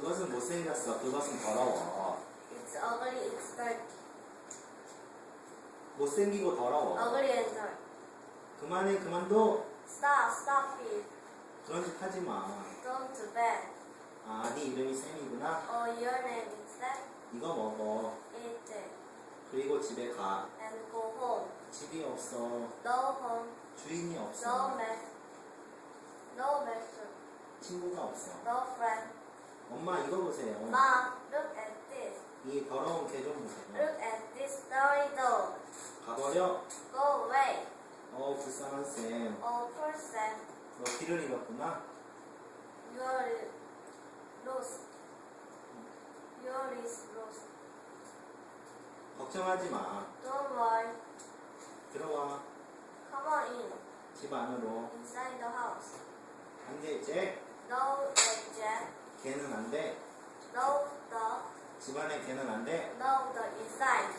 그것은 못생겼어. 그것은 더러워. It's ugly, it's dirty. 못생기고 더러워. Ugly and dirty. 그만해, 그만둬. Stop, stop it. 그런 짓 하지 마. Don't do bad. 아, 네 이름이 샘이구나. Oh, your name is Sam? 이거 먹어. Eat it. 그리고 집에 가. And go home. 집이 없어. No home. 주인이 없어. No man. No master. 친구가 없어. No friend. 엄마 이거 보세요. Mom, look at this. 이 더러운 개좀 보세요. Look at this dirty dog. 가버려. Go away. 어 불쌍한 쌤. Oh, poor Sam. 너 길을 잃었구나. You're lost. You're lost. 걱정하지 마. Don't worry. 들어와. Come on in. 집 안으로. Inside the house. 안 돼, 잭. No. 걔는 안 돼. No, the. 집안에 걔는 안 돼. No, the inside.